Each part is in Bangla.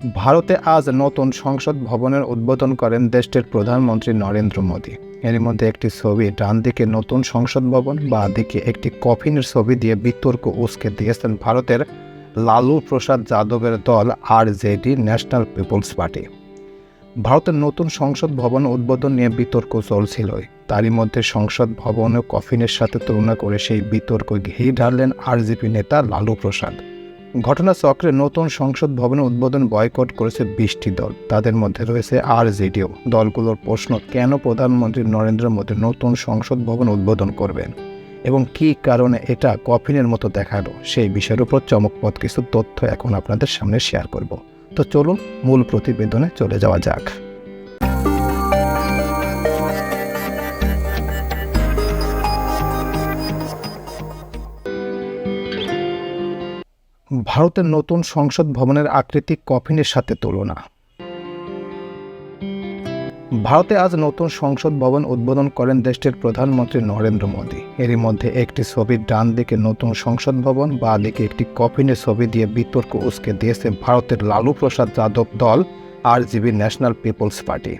ভারতে আজ নতুন সংসদ ভবনের উদ্বোধন করেন দেশটির প্রধানমন্ত্রী নরেন্দ্র মোদী। এর মধ্যে একটি ছবি ডান দিকে নতুন সংসদ ভবন, বা দিকে একটি কফিনের ছবি দিয়ে বিতর্ক উস্কে দিয়েছেন ভারতের লালু প্রসাদ যাদবের দল, R JD national people's party. ভারতের নতুন সংসদ ভবন উদ্বোধন নিয়ে বিতর্ক চলছিল তারই মধ্যে সংসদ ভবন ও কফিনের সাথে তুলনা করে সেই বিতর্ক ঘি ঢাললেন আরজেপি নেতা লালু প্রসাদ। ঘটনাচক্রে নতুন সংসদ ভবনে উদ্বোধন বয়কট করেছে বিশটি দল। তাদের মধ্যে রয়েছে আর জেডিও দলগুলোর প্রশ্ন, কেন প্রধানমন্ত্রী নরেন্দ্র মোদী নতুন সংসদ ভবন উদ্বোধন করবেন? এবং কী কারণে এটা কফিনের মতো দেখাল? সেই বিষয়ের উপর চমকপদ কিছু তথ্য এখন আপনাদের সামনে শেয়ার করব। তো চলুন, মূল প্রতিবেদনে চলে যাওয়া যাক। ভারতের নতুন সংসদ ভবনের আকৃতি কফিনের সাথে তুলনা। ভারতে আজ নতুন সংসদ ভবন উদ্বোধন করেন দেশটির প্রধানমন্ত্রী নরেন্দ্র মোদী। এরই মধ্যে একটি ছবির ডান দিকে নতুন সংসদ ভবন, বা দিকে একটি কফিনের ছবি দিয়ে বিতর্ক উস্কে দিয়েছে ভারতের লালু প্রসাদ যাদব দল, R GB national people's party.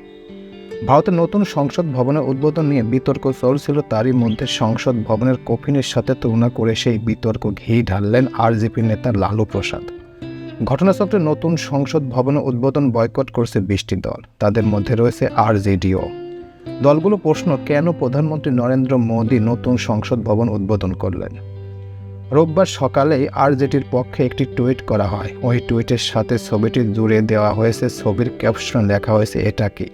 ভারতের নতুন সংসদ ভবনের উদ্বোধন নিয়ে বিতর্ক চলছিল। তারই মধ্যে সংসদ ভবনের কফিনের সাথে তুলনা করে সেই বিতর্ক ঘি ঢাললেন আরজেপি নেতা লালু প্রসাদ। ঘটনাচক্রে নতুন সংসদ ভবনের উদ্বোধন বয়কট করছে বিশটি দল। তাদের মধ্যে রয়েছে আরজেডিও। দলগুলো প্রশ্ন, কেন প্রধানমন্ত্রী নরেন্দ্র মোদী নতুন সংসদ ভবন উদ্বোধন করলেন? রোববার সকালেই আরজেডির পক্ষে একটি টুইট করা হয়। ওই টুইটের সাথে ছবিটি জুড়ে দেওয়া হয়েছে। ছবির ক্যাপশন লেখা হয়েছে, এটা কি?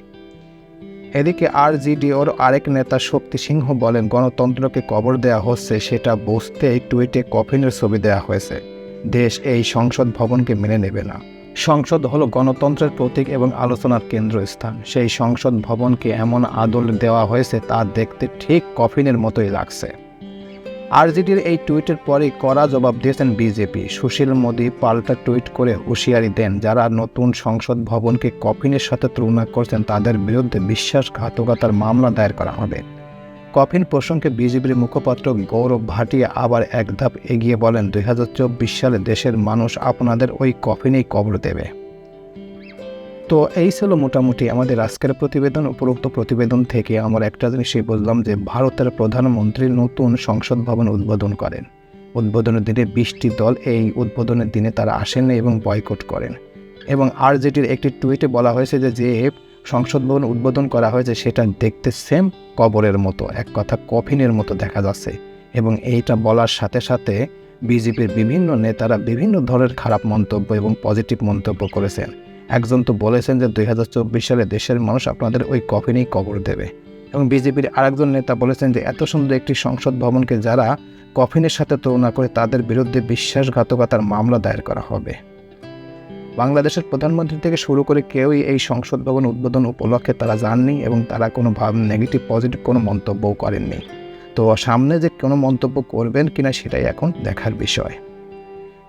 এদিকে আর আরজিডিওর আরেক নেতা শক্তি সিংহ বলেন, গণতন্ত্রকে কবর দেয়া হচ্ছে সেটা বুঝতেই টুইটে কফিনের ছবি দেয়া হয়েছে। দেশ এই সংসদ ভবনকে মেনে নেবে না। সংসদ হলো গণতন্ত্রের প্রতীক এবং আলোচনার কেন্দ্রস্থান। সেই সংসদ ভবনকে এমন আদল দেওয়া হয়েছে, তা দেখতে ঠিক কফিনের মতোই লাগছে। আরজিডির এই টুইটের পরেই কড়া জবাব দিয়েছেন বিজেপি। সুশীল মোদী পাল্টা টুইট করে হুঁশিয়ারি দেন, যারা নতুন সংসদ ভবনকে কফিনের সাথে তুলনা করছেন, তাদের বিরুদ্ধে বিশ্বাসঘাতকতার মামলা দায়ের করা হবে। কফিন প্রসঙ্গে বিজেপির মুখপাত্র গৌরব ভাটিয়া আবার এক ধাপ এগিয়ে বলেন, দুই হাজার চব্বিশ সালে দেশের মানুষ আপনাদের ওই কফিনেই কবর দেবে। তো এই ছিল মোটামুটি আমাদের আজকের প্রতিবেদন, উপরোক্ত প্রতিবেদন থেকে আমরা একটা জিনিসই বললাম যে ভারতের প্রধানমন্ত্রী নতুন সংসদ ভবন উদ্বোধন করেন। উদ্বোধনের দিনে বিশটি দল এই উদ্বোধনের দিনে তারা আসেন এবং বয়কট করেন। এবং আরজেডির একটি টুইটে বলা হয়েছে যে যে সংসদ ভবন উদ্বোধন করা হয়েছে সেটা দেখতে সেম কবরের মতো, এক কথা কফিনের মতো দেখা যাচ্ছে। এবং এইটা বলার সাথে সাথে বিজেপির বিভিন্ন নেতারা বিভিন্ন ধরনের খারাপ মন্তব্য এবং পজিটিভ মন্তব্য করেছেন। একজন তো বলেছেন যে দুই হাজার চব্বিশ সালে দেশের মানুষ আপনাদের ওই কফিনেই কবর দেবে। এবং বিজেপির আরেকজন নেতা বলেছেন যে এত সুন্দর একটি সংসদ ভবনকে যারা কফিনের সাথে তুলনা করে তাদের বিরুদ্ধে বিশ্বাসঘাতকতার মামলা দায়ের করা হবে। বাংলাদেশের প্রধানমন্ত্রী থেকে শুরু করে কেউই এই সংসদ ভবন উদ্বোধন উপলক্ষে তারা যাননি এবং তারা কোনো ভাব নেগেটিভ, পজিটিভ কোনো মন্তব্যও করেননি। তো সামনে যে কোনো মন্তব্য করবেন কিনা সেটাই এখন দেখার বিষয়।